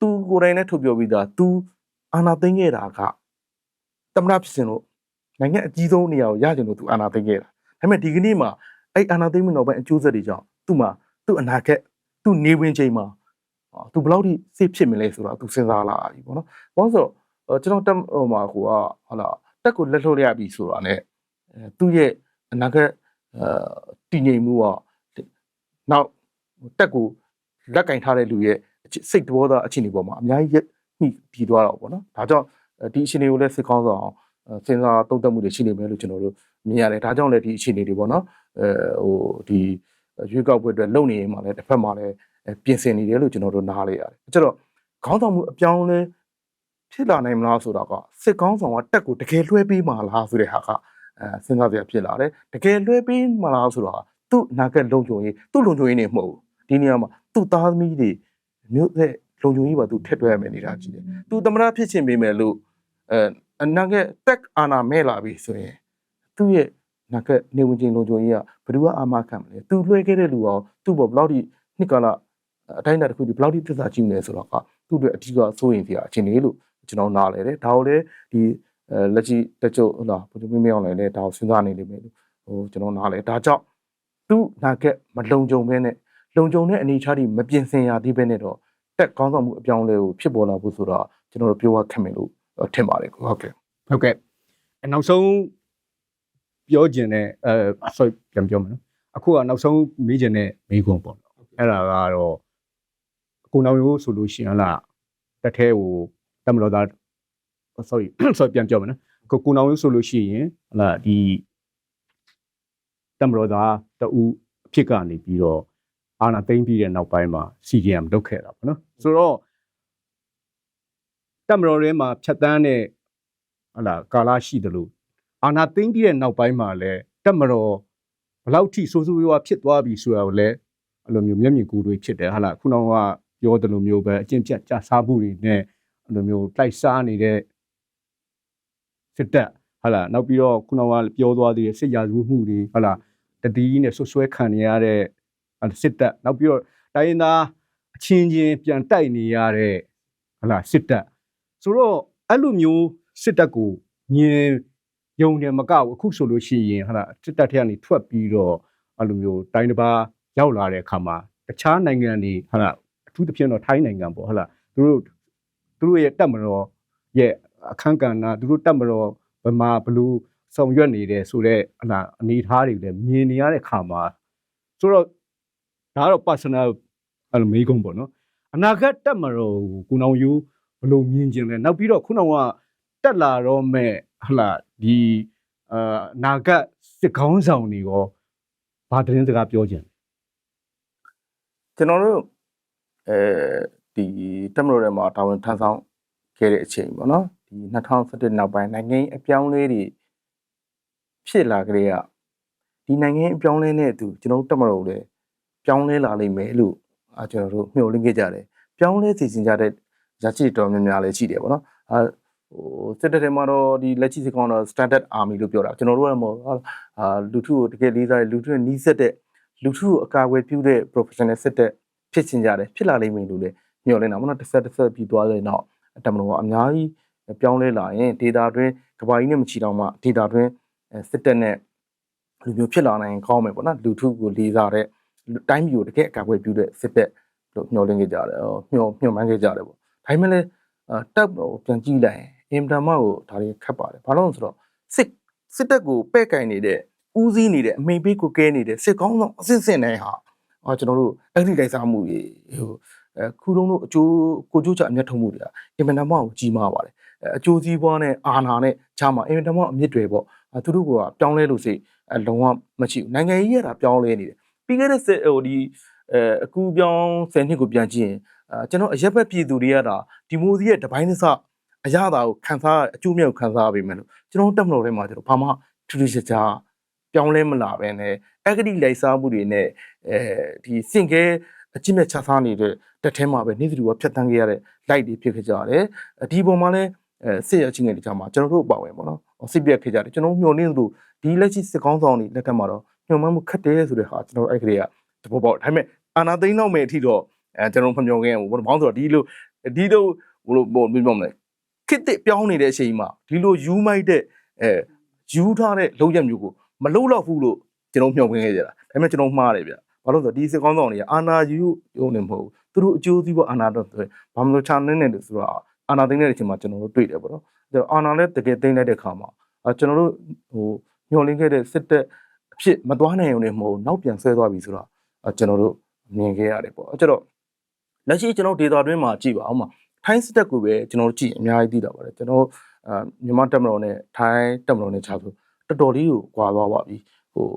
သူကိုယ်တိုင်နဲ့ထုတ်ပြောပြီးသားသူအာနာသိန်းခဲ့တာကသမဏဖြစ်စဉ်လို့နိုင်ငံအကြီးဆုံးနေရာကိုရကြလို့သူအာနာသိန်းခဲ့တာဒါပေမဲ့ဒီကနေ့မှာအဲ့အာနာသိမ့်မှုနောက်ပိုင်းအကျိုးဆက်တွေကြောင့်သူ့မှာသူ့အနာဂတ်သူ့နေဝင်ချိန်မှာသူဘယ်လောက်ထိစိတ်ဖြစ်မလဲဆိုတော့သူစဉ်းစားလာပြီပေါ့နော်။ဘာလို့ဆိုတော့ကျွန်တော်တက်ဟိုမှာကိုကဟာလာ တက်ကိုလက်လှုပ်ရပြီဆိုတာ ਨੇ သူ့ရဲ့အနာဂတ်အဲတည်ငြိမ်မှုကနောက်တက်ကိုလက်ကင်ထားတဲ့လူရဲ့စိတ်တော်သားအခြေအနေပေါ်မှာအများကြီးမိပြီးသွားတော့ပေါ့နော်။ဒါကြောင့်ဒီအခြေအနေကိုလည်းစစ်ကောင်းဆောင်စဉ်းစားသုံးသပ်မှုတွေရှိနေမယ်လို့ကျွန်တော်တို့မြင်ရတယ်။ဒါကြောင့်လည်းဒီအခြေအနေတွေပေါ့နော်။အဲဟိုဒီရွေးကောက်ပွဲအတွက်လုပ်နေရင်မှလည်းတစ်ဖက်မှာလည်းပြင်ဆင်နေတယ်လို့ကျွန်တော်တို့နားလေရတယ်။အဲ့တော့ခေါင်းဆောင်မှုအပြောင်းလဲ ဖြစ်လာနိုင်မလားဆိုတာကစစ်ကောင်းဆောင်ကတက်ကိုတကယ်လွှဲပေးမှာလားဆိုတဲ့ဟာကအဲစဉ်းစားစရာဖြစ်လာတယ်။တကယ်လွှဲပေးမှာလားဆိုတာသူ့နာကလုံခြုံရေးသူ့လုံခြုံရေးနေမဟုတ်ဘူး။ဒီနေရာမှာသူ့သားသမီးတွေမြို့တဲ့လုံခြုံရေးပါသူထက်တွဲရမယ်နေတာကြည့်တယ်။သူသမရဖြစ်ချင်ပေမဲ့လို့အဲအနာကတက်အာနာမဲ့လာပြီဆိုရင်သူ့ရဲ့နာကနေဝင်ချင်းလုံခြုံရေးကဘယ်သူကအာမခံမလဲသူလွှဲခဲ့တဲ့လူအောင်သူ့ဘောဘယ်လောက်ထိနှစ်ကလာအတိုင်းအတာတစ်ခုဒီဘယ်လောက်ထိသစ္စာကြည့်မလဲဆိုတော့ကသူ့အတွက်အထူးကစိုးရင်စရာအခြေအနေလို့ ကျွန်တော်နားလဲတယ်ဒါကိုလည်းဒီအဲလက်ရှိတက်ချုပ်ဟုတ်လားဘုရားမင်းမအောင်လည်းဒါကိုစဉ်းစားနေလိမ့်မယ်လို့ဟိုကျွန်တော်နားလဲဒါကြောင့်သူ့နာကမလုံခြုံဘဲနဲ့လုံခြုံတဲ့အနေအထားတွေမပြင်ဆင်ရသေးဘဲနဲ့တော့တက်ကောင်းဆောင်မှုအပြောင်းလဲကိုဖြစ်ပေါ်လာဖို့ဆိုတော့ကျွန်တော်တို့ပြောရခက်မယ်လို့ထင်ပါတယ်ဟုတ်ကဲ့ဟုတ်ကဲ့အနောက်ဆုံးပြောခြင်းနဲ့အဲ sorry ပြန်ပြောမယ်နော်အခုကနောက်ဆုံးမေးခြင်းနဲ့မေးခွန်းပေါ့နော်အဲ့ဒါကတော့ကိုနောင်ရိုးဆိုလို့ရှိရင်ဟလာတက်ထဲကို တမလို့သား sorry sorry ပြန်ပြောမယ်နော်ကိုကိုနောင်ရိုးဆိုလို့ရှိရင်ဟလာဒီတမလို့သားတူအဖြစ်ကနေပြီးတော့အာနာသိမ့်ပြီးတဲ့နောက်ပိုင်းမှာ CGM လုတ်ခဲ့တာပေါ့နော်ဆိုတော့တမလို့ထဲမှာဖြတ်တန်းတဲ့ဟလာကာလာရှိတယ်လို့အာနာသိမ့်ပြီးတဲ့နောက်ပိုင်းမှာလည်းတက်မတော်ဘလောက်ထိဆိုးဆိုးရွားဖြစ်သွားပြီဆိုတာကိုလည်းအဲ့လိုမျိုးမျက်မြင်ကိုယ်တွေဖြစ်တယ်ဟာလာခုနကပြောတယ်လို့မျိုးပဲအကျင့်ပြတ်ကြစားမှုတွေနဲ့ အဲ့လိုမျိုးတိုက်စားနေတဲ့စစ်တပ်ဟာလားနောက်ပြီးတော့ခုနကပြောသွားသေးတယ်စစ်ရာဇဝတ်မှုတွေဟာလားတတိကြီးနဲ့ဆွဆွဲခံနေရတဲ့အဲ့စစ်တပ်နောက်ပြီးတော့တိုင်းရင်းသားအချင်းချင်းပြန်တိုက်နေရတဲ့ဟာလားစစ်တပ်ဆိုတော့အဲ့လိုမျိုးစစ်တပ်ကိုမြင်ယုံတယ်မကဘူးအခုဆိုလို့ရှိရင်ဟာလားစစ်တပ်ထဲကနေထွက်ပြီးတော့အဲ့လိုမျိုးတိုင်းတစ်ပါးရောက်လာတဲ့အခါမှာတခြားနိုင်ငံတွေဟာလားအထူးသဖြင့်တော့ထိုင်းနိုင်ငံပေါ့ဟာလားသူတို့ သူတို့ရဲ့တပ်မတော်ရဲ့အခန်းကဏ္ဍသူတို့တပ်မတော်ဘယ်မှာဘယ်လို့ဆောင်ရွက်နေတယ်ဆိုတော့ဟာလားအနေအထားတွေလည်းမြင်နေရတဲ့အခါမှာဆိုတော့ဒါကတော့ personal အဲ့လိုမေးခွန်းပေါ့နော်အနာဂတ်တပ်မတော်ကိုကုနောင်ယူဘယ်လိုမြင်ကျင်လဲနောက်ပြီးတော့ခုနကတက်လာတော့မဲ့ဟလာဒီအာအနာဂတ်စစ်ကောင်းဆောင်တွေရောဘာသတင်းစကားပြောကျင်လဲကျွန်တော်တို့အဲ ဒီတက်မလို့ထဲမှာတာဝန်ထမ်းဆောင်ခဲ့တဲ့အချိန်ပေါ့နော်ဒီ2017နောက်ပိုင်းနိုင်ငံရေးအပြောင်းအလဲတွေဖြစ်လာကြတဲ့ကဒီနိုင်ငံရေးအပြောင်းလဲနဲ့အတူကျွန်တော်တို့တက်မလို့လည်းပြောင်းလဲလာလိမ့်မယ်လို့အာကျွန်တော်တို့မျှော်လင့်ခဲ့ကြတယ်ပြောင်းလဲစီစဉ်ကြတဲ့ရရှိတော်များများလည်းရှိတယ်ပေါ့နော်အာဟိုစစ်တပ်ထဲမှာတော့ဒီလက်ရှိစစ်ကောင်တော့ standard army လို့ပြောတာကျွန်တော်တို့ကမဟုတ်အာလူထုကိုတကယ်လေးစားတဲ့လူထုနဲ့နှီးစက်တဲ့လူထုကိုအကာအကွယ်ပြုတဲ့ professional စစ်တပ်ဖြစ်ချင်ကြတယ်ဖြစ်လာလိမ့်မယ်လို့လည်း ညှော်လင့်တာပေါ့နော်တစ်ဆက်တစ်ဆက်ပြီးသွားတဲ့နောက်အတမလို့ကအများကြီးပြောင်းလဲလာရင် data တွင်းကဘာကြီးနဲ့မချီတော့မှ data တွင်းစစ်တပ်နဲ့လူမျိုးဖြစ်လာနိုင်ကောင်းမယ်ပေါ့နော်လူထုကိုလေးစားတဲ့တိုင်းပြည်ကိုတကယ်အကာအကွယ်ပြုတဲ့စစ်တပ်လို့ညှော်လင့်ခဲ့ကြတယ်ဟောညှော်ညှော်မှန်းခဲ့ကြတယ်ပေါ့ဒါပေမဲ့လည်းတပ်တော့ပြန်ကြည့်လိုက်ရင်အင်တာမကိုဒါတွေခတ်ပါတယ်ဘာလို့လဲဆိုတော့စစ်စစ်တပ်ကိုပဲ့ကင်နေတဲ့ဦးစီးနေတဲ့အမိန်ပေးကိုကဲနေတဲ့စစ်ကောင်းဆောင်အစစ်စစ်နိုင်ဟာအော်ကျွန်တော်တို့အဲ့ဒီတိုက်စားမှုတွေဟို အဲခုလုံးတို့အကျိုးကိုကျိုးချအမျက်ထုတ်မှုတွေကအင်မတန်မှကိုကြီးမားပါတယ်အဲအကျိုးစီးပွားနဲ့အာဏာနဲ့ခြားမှာအင်မတန်မှအမြင့်တွေပေါ့အဲသူတို့ကပြောင်းလဲလို့စိအဲလုံးဝမရှိဘူးနိုင်ငံကြီးရတာပြောင်းလဲနေတယ်ပြီးခဲ့တဲ့စစ်ဟိုဒီအဲအခုပြောင်း10နှစ်ကိုပြန်ကြည့်ရင်အဲကျွန်တော်အရက်ဘက်ပြည်သူတွေကတာဒီမိုစီရဲ့တပိုင်းသစအရသာကိုခံစားအကျိုးမြောက်ခံစားပေးမယ်လို့ကျွန်တော်တက်မလို့ထဲမှာကျွန်တော်ဘာမှထူးထူးခြားခြားပြောင်းလဲမလာပဲနဲ့အဂတိလိုက်စားမှုတွေနဲ့အဲဒီစင်ကဲ အကျင့်မဲ့ချစားနေတဲ့တက်ထဲမှာပဲနေသူကဖြတ်တန်းခဲ့ရတဲ့ light တွေဖြစ်ခဲ့ကြတယ်ဒီပုံမှာလဲအဲစစ်ရချင်းတွေတခြားမှာကျွန်တော်တို့အပါဝင်ပေါ့နော်စစ်ပြက်ခဲ့ကြတယ်ကျွန်တော်မျှော်နေသလိုဒီလက်ရှိစစ်ကောင်းဆောင်တွေလက်ထက်မှာတော့ညှို့မှန်းမှုခက်တယ်ဆိုတဲ့ဟာကျွန်တော်အဲ့ကလေးကတဘောပေါက်ဒါပေမဲ့အာနာသိန်းတော့မဲ့အထိတော့အဲကျွန်တော်မမျှော်ခဲ့ဘူးဘာလို့ဆိုတော့ဒီလိုဒီလိုဘလို့ဘလို့ပြောမလဲခစ်တစ်ပြောင်းနေတဲ့အချိန်မှာဒီလိုယူမိုက်တဲ့အဲယူထားတဲ့လုံရက်မျိုးကိုမလုံတော့ဘူးလို့ကျွန်တော်မျှော်ခဲ့ကြတာဒါပေမဲ့ကျွန်တော်မှားတယ်ဗျ ဘာလို့ဆိုတော့ဒီစစ်ကောင်းဆောင်တွေကအာနာယူရုံနဲ့မဟုတ်ဘူးသူတို့အကျိုးစီးပွားအာနာတော့ဆိုဘာမလို့ချာနေနေလို့ဆိုတော့အာနာသိန်းတဲ့အချိန်မှာကျွန်တော်တို့တွေ့တယ်ပေါ့နော်အဲ့တော့အာနာလည်းတကယ်သိမ်းလိုက်တဲ့ခါမှာအဲကျွန်တော်တို့ဟိုညှော်လင်းခဲ့တဲ့စစ်တပ်အဖြစ်မသွားနိုင်ုံနဲ့မဟုတ်နောက်ပြန်ဆွဲသွားပြီဆိုတော့အဲကျွန်တော်တို့မြင်ခဲ့ရတယ်ပေါ့အဲ့ကျတော့လက်ရှိကျွန်တော်ဒေတာတွင်းမှာကြည့်ပါအောင်မှာထိုင်းစစ်တပ်ကိုပဲကျွန်တော်တို့ကြည့်အများကြီးသိတာပါတယ်ကျွန်တော်အာမြန်မာတက်မတော်နဲ့ထိုင်းတက်မတော်နဲ့ခြားဆိုတော်တော်လေးကိုကွာသွားပါပြီဟို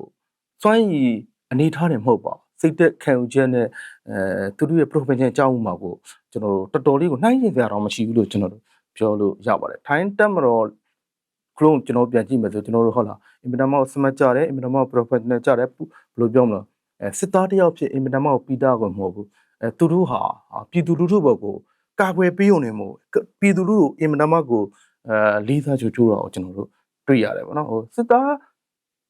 စွမ်းရည် အနေထားတယ်မဟုတ်ပါဘူးစိတ်သက်ခံယူချက်နဲ့အဲသူတို့ရဲ့ professional အကြောင်းဥမှာကိုကျွန်တော်တို့တော်တော်လေးကိုနှိုင်းရင်စရာတော့မရှိဘူးလို့ကျွန်တော်တို့ပြောလို့ရပါတယ်ထိုင်းတက်မတော် clone ကျွန်တော်ပြန်ကြည့်မယ်ဆိုကျွန်တော်တို့ဟုတ်လားအင်မတန်မှစမတ်ကြတယ်အင်မတန်မှ professional ကြတယ်ဘယ်လိုပြောမလဲအဲစစ်သားတယောက်ဖြစ်အင်မတန်မှပီတာကိုမဟုတ်ဘူးအဲသူတို့ဟာပြည်သူလူထုဘက်ကိုကာကွယ်ပေးုံနေမို့ပြည်သူလူထုအင်မတန်မှကိုအဲလေးစားကြိုးကြိုးတော့ကျွန်တော်တို့တွေ့ရတယ်ဗောနော်ဟိုစစ်သား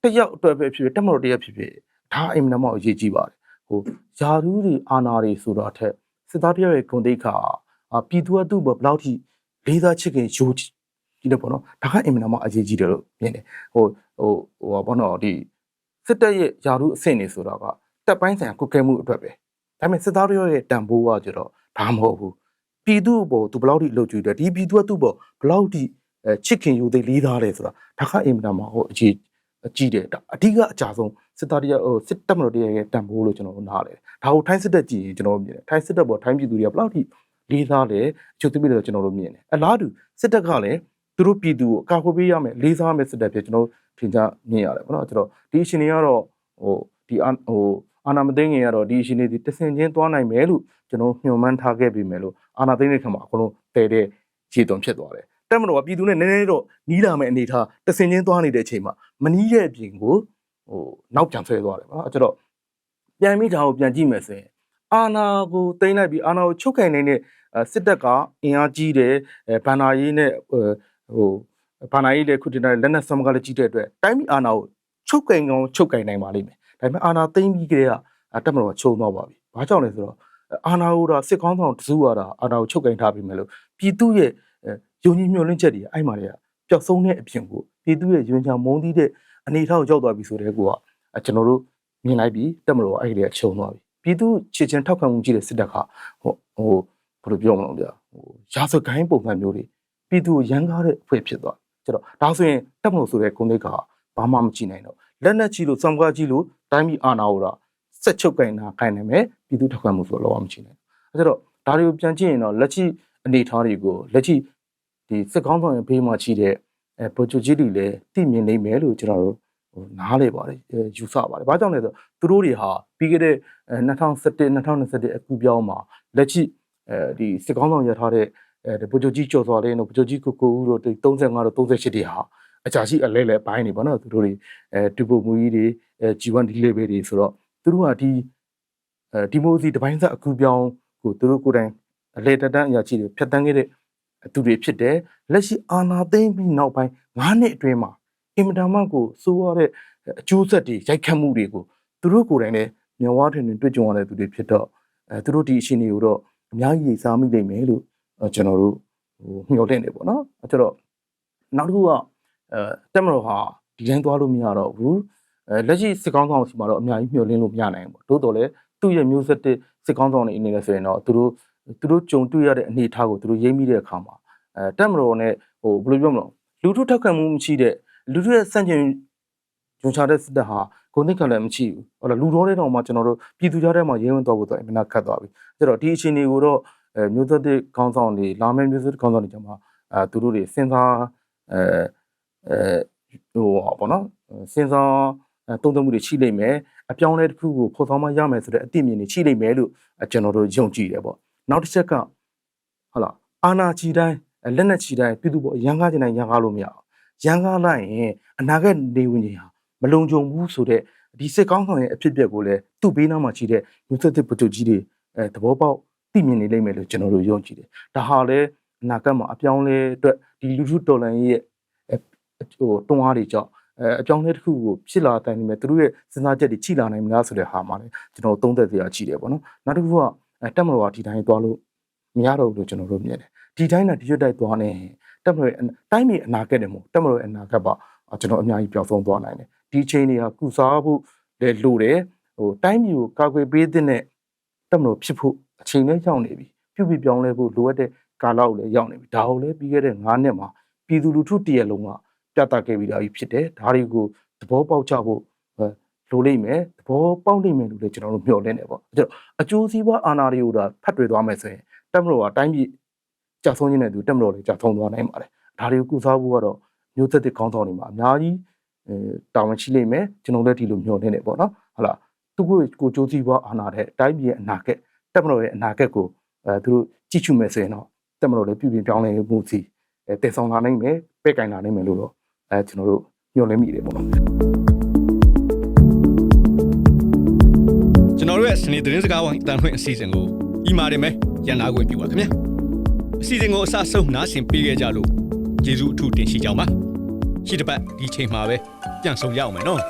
တယောက်အတွက်ပဲဖြစ်ဖြစ်တက်မတော်တယောက်ဖြစ်ဖြစ် ဒါအင်မတန်မှအရေးကြီးပါတယ်ဟိုယာရူးတွေအာနာတွေဆိုတော့အထက်စစ်သားတယောက်ရဲ့ဂုဏ်သိက္ခာပြည်သူကသူ့ဘယ်လောက်ထိလေးစားချစ်ခင်ယိုးဒီလိုပေါ့နော်ဒါကအင်မတန်မှအရေးကြီးတယ်လို့မြင်တယ်ဟိုဟိုဟိုဘောနော်ဒီစစ်တပ်ရဲ့ယာရုအဆင့်နေဆိုတော့ကတက်ပိုင်းဆိုင်ရာကုကဲမှုအတွက်ပဲဒါပေမဲ့စစ်သားတွေရဲ့တန်ဖိုးကကျတော့ဒါမဟုတ်ဘူးပြည်သူ့ဘောသူဘယ်လောက်ထိလှုပ်ကြွေးတယ်ဒီပြည်သူကသူ့ဘောဘယ်လောက်ထိအဲချစ်ခင်ယူသိလေးသားလဲဆိုတာဒါကအင်မတန်မှဟိုအ ကြီးအကြီးတယ်ဒါအဓိကအကြဆုံးစစ်သားတွေဟိုစစ်တပ်မတော်တွေရဲ့တန်ဖိုးလို့ကျွန်တော်နားလေဒါကိုထိုင်းစစ်တပ်ကြည့်ရင်ကျွန်တော်မြင်တယ်ထိုင်းစစ်တပ်ဘောထိုင်းပြည်သူတွေကဘယ်လောက်ထိလေးသားလဲအချုပ်သိပြီလို့ကျွန်တော်တို့မြင်တယ်အလားတူစစ်တပ်ကလည်းသူတို့ပြည်သူကိုအကာအကွယ်ပေးရမယ်လေးစားရမယ်စစ်တပ်ဖြစ်ကျွန်တော်ထင်ကြမြင်ရတယ်ပေါ့နော်ကျွန်တော်ဒီအရှင်တွေကတော့ဟိုဒီဟိုအာနာမသိငင်ကတော့ဒီအရှင်တွေဒီတဆင်ချင်းသွားနိုင်မယ်လို့ကျွန်တော်ညှို့မှန်းထားခဲ့ပြီးမယ်လို့အာနာသိငင်ခါမှာအကုန်လုံးတည်တဲ့ခြေသွန်ဖြစ်သွားတယ် တက်မတော်ကပြည်သူနဲ့နည်းနည်းတော့နီးလာမယ့်အနေထားတဆင်ချင်းသွားနေတဲ့အချိန်မှာမနီးတဲ့အပြင်ကိုဟိုနောက်ပြန်ဆွဲသွားတယ်ပေါ့နော်ကျွန်တော်ပြန်ပြီးဒါကိုပြန်ကြည့်မယ်ဆိုရင်အာနာကိုတိမ့်လိုက်ပြီးအာနာကိုချုပ်ခိုင်နေတဲ့စစ်တပ်ကအင်အားကြီးတယ်ဘန်နာရေးနဲ့ဟိုဟိုဘာနာကြီးလည်းခုတင်တဲ့လက်နက်စမကလည်းကြီးတဲ့အတွက်တိုင်းပြည်အာဏာကိုချုပ်ကင်ကောင်ချုပ်ကင်နိုင်ပါလိမ့်မယ်ဒါပေမဲ့အာဏာသိမ်းပြီးကြတဲ့ကတက်မတော်ချုံတော့ပါပြီဘာကြောင့်လဲဆိုတော့အာဏာကိုတော့စစ်ကောင်းဆောင်တစုရတာအာဏာကိုချုပ်ကင်ထားပြီမယ်လို့ပြည်သူရဲ့ ယုံကြည်မျှော်လင့်ချက်တွေအဲ့မှာတွေကပျောက်ဆုံးတဲ့အပြင်ကိုပြည်သူရဲ့ယွံချမုန်းသီးတဲ့အနေအထားကိုရောက်သွားပြီဆိုတဲ့ကောကျွန်တော်တို့မြင်လိုက်ပြီတက်မတော်အဲ့ဒီကချုံသွားပြီပြည်သူချစ်ချင်းထောက်ခံမှုကြီးတဲ့စစ်တပ်ကဟိုဟိုဘယ်လိုပြောမလဲဗျာဟိုရာဇဂိုင်းပုံစံမျိုးတွေပြည်သူကိုရန်ကားတဲ့အဖွဲ့ဖြစ်သွားကျတော့ဒါဆိုရင်တက်မလို့ဆိုတဲ့ဂုဏ်သိက္ခာဘာမှမကြည့်နိုင်တော့လက်နက်ကြီးလို့စံကားကြီးလို့တိုင်းပြည်အာဏာကိုတော့ဆက်ချုပ်ကင်တာခိုင်းနိုင်မယ်ပြည်သူထောက်ခံမှုဆိုတော့လောကမကြည့်နိုင်အဲကျတော့ဒါတွေကိုပြန်ကြည့်ရင်တော့လက်ရှိအနေအထားတွေကိုလက်ရှိ ဒီစစ်ကောင်းဆောင်ရဲ့ဘေးမှာရှိတဲ့အဲဗိုလ်ချုပ်ကြီးတွေလည်းသိမြင်နိုင်မယ်လို့ကျွန်တော်တို့ဟိုနားလေပါတယ်ယူဆပါတယ်ဘာကြောင့်လဲဆိုတော့သူတို့တွေဟာပြီးခဲ့တဲ့2017 2021အခုပြောင်းမှာလက်ရှိအဲဒီစစ်ကောင်းဆောင်ရထားတဲ့အဲဒီဗိုလ်ချုပ်ကြီးကျော်စွာလေးတို့ဗိုလ်ချုပ်ကြီးကိုကိုဦးတို့35တို့38တွေဟာအကြရှိအလဲလဲပိုင်းနေပါတော့သူတို့တွေအဲတူပုတ်မူကြီးတွေအဲ G1 ဒီ level တွေဆိုတော့သူတို့ကဒီအဲဒီမိုစီတပိုင်းဆက်အခုပြောင်းကိုသူတို့ကိုယ်တိုင်အလဲတတန်းအရာကြီးတွေဖြတ်တန်းခဲ့တဲ့ သူတွေဖြစ်တယ်လက်ရှိအာနာသိမ့်ပြီးနောက်ပိုင်း9နှစ်အတွင်းမှာအင်မတန်မှကိုစိုးရတဲ့အကျိုးဆက်တွေရိုက်ခတ်မှုတွေကိုသူတို့ကိုယ်တိုင်လည်းမျက်ဝါးထင်ထင်တွေ့ကြုံရတဲ့သူတွေဖြစ်တော့အဲသူတို့ဒီအရှင်တွေကိုတော့အများကြီးစားမိနိုင်မယ်လို့ကျွန်တော်တို့ဟိုမျှော်လင့်နေပေါ့နော်အဲတော့နောက်တစ်ခုကအဲတက်မတော်ဟာဒီတိုင်းသွားလို့မရတော့ဘူးအဲလက်ရှိစစ်ကောင်းဆောင်စီမှာတော့အများကြီးမျှော်လင့်လို့မရနိုင်ဘူးပေါ့တိုးတော်လည်းသူ့ရဲ့မျိုးဆက်တဲ့စစ်ကောင်းဆောင်တွေအနေနဲ့ဆိုရင်တော့သူတို့ သူတို့ကြုံတွေ့ရတဲ့အနေအထားကိုသူတို့ရိပ်မိတဲ့အခါမှာအဲတက်မတော်နဲ့ဟိုဘယ်လိုပြောမလဲလူထုထောက်ခံမှုမရှိတဲ့လူထုရဲ့စန့်ကျင်ဂျုံချတဲ့စစ်တပ်ဟာဂုဏ်သိက္ခာလည်းမရှိဘူးဟုတ်လားလူတော်တဲ့တောင်မှကျွန်တော်တို့ပြည်သူကြားထဲမှာရဲဝင်တော့ဖို့ဆိုရင်မနာခတ်သွားပြီအဲ့တော့ဒီအခြေအနေကိုတော့အဲမျိုးသက်တဲ့ခေါင်းဆောင်တွေလာမယ့်မျိုးသက်ခေါင်းဆောင်တွေကြမှာအဲသူတို့တွေစဉ်းစားအဲအဲဟိုပေါ့နော်စဉ်းစားတုံ့တက်မှုတွေရှိလိမ့်မယ်အပြောင်းအလဲတစ်ခုကိုဖော်ဆောင်မှရမယ်ဆိုတဲ့အသိမြင်တွေရှိလိမ့်မယ်လို့ကျွန်တော်တို့ယုံကြည်တယ်ပေါ့ နောက်တစ်ချက်ကဟုတ်လားအာနာချီတိုင်းလက်နက်ချီတိုင်းပြည်သူပေါ်ရန်ကားချင်တိုင်းရန်ကားလို့မရအောင်ရန်ကားလိုက်ရင်အနာဂတ်နေဝင်ကြီးဟာမလုံခြုံဘူးဆိုတဲ့ဒီစစ်ကောင်းဆောင်ရဲ့အဖြစ်အပျက်ကိုလည်းသူ့ဘေးနားမှာရှိတဲ့မျိုးသက်တဲ့ပုထုကြီးတွေအဲသဘောပေါက်သိမြင်နေလိမ့်မယ်လို့ကျွန်တော်တို့ယုံကြည်တယ်ဒါဟာလည်းအနာဂတ်မှာအပြောင်းလဲအတွက်ဒီလူထုတော်လှန်ရေးရဲ့ဟိုတွန်းအားတွေကြောင့်အဲအပြောင်းလဲတစ်ခုကိုဖြစ်လာတိုင်းနေမယ်သူတို့ရဲ့စဉ်းစားချက်တွေချိလာနိုင်မလားဆိုတဲ့ဟာမှာလည်းကျွန်တော်သုံးသက်စရာရှိတယ်ပေါ့နော်နောက်တစ်ခုက အဲတက်မတော်ကဒီတိုင်းသွားလို့မရတော့ဘူးလို့ကျွန်တော်တို့မြင်တယ်ဒီတိုင်းနဲ့ဒီရွတ်တိုက်သွားနေတက်မတော်ရဲ့တိုင်းပြည်အနာဂတ်တယ်မို့တက်မတော်ရဲ့အနာဂတ်ပါကျွန်တော်အများကြီးပြောင်းဆုံးသွားနိုင်တယ်ဒီချိန်တွေကကုစားဖို့လည်းလိုတယ်ဟိုတိုင်းပြည်ကိုကာကွယ်ပေးတဲ့တက်မတော်ဖြစ်ဖို့အချိန်နဲ့ရောက်နေပြီပြုတ်ပြပြောင်းလဲဖို့လိုအပ်တဲ့ကာလကိုလည်းရောက်နေပြီဒါကိုလည်းပြီးခဲ့တဲ့9နှစ်မှာပြည်သူလူထုတရက်လုံးကပြသခဲ့ပြီးသားကြီးဖြစ်တယ်ဒါတွေကိုသဘောပေါက်ကြဖို့ လိုလိမ့်မယ်သဘောပေါက်လိမ့်မယ်လို့လည်းကျွန်တော်တို့မျှော်လင့်နေပေါ့အဲ့တော့အကျိုးစီးပွားအာဏာတွေကိုဒါဖတ်တွေ့သွားမယ်ဆိုရင်တက်မတော်ကတိုင်းပြည်ကြာဆုံးခြင်းနဲ့သူတက်မတော်လည်းကြာဆုံးသွားနိုင်ပါတယ်ဒါတွေကိုကုစားဖို့ကတော့မျိုးသက်တဲ့ခေါင်းဆောင်တွေမှာအများကြီးအဲတာဝန်ရှိလိမ့်မယ်ကျွန်တော်လည်းဒီလိုမျှော်လင့်နေပေါ့နော်ဟုတ်လားသူကိုကိုကြိုးစီးပွားအာဏာတဲ့တိုင်းပြည်ရဲ့အနာဂတ်တက်မတော်ရဲ့အနာဂတ်ကိုအဲသူတို့ကြည့်ချူမယ်ဆိုရင်တော့တက်မတော်လည်းပြည်ပြင်ပြောင်းလဲမှုစီအဲတည်ဆောင်လာနိုင်မယ်ပဲ့ကင်လာနိုင်မယ်လို့တော့အဲကျွန်တော်တို့ညှော်လင့်မိတယ်ပေါ့နော် ကျွန်တော်တို့ရဲ့စနေသတင်းစကားဝိုင်းတန်ခွင့်အစီအစဉ်ကိုဤမာတင်ပဲရန်နာခွင့်ပြုပါခင်ဗျာအစီအစဉ်ကိုအစဆုံးနားဆင်ပေးခဲ့ကြလို့ကျေးဇူးအထူးတင်ရှိကြောင်းပါရှိတစ်ပတ်ဒီချိန်မှာပဲပြန်ဆောင်ရအောင်မယ်နော်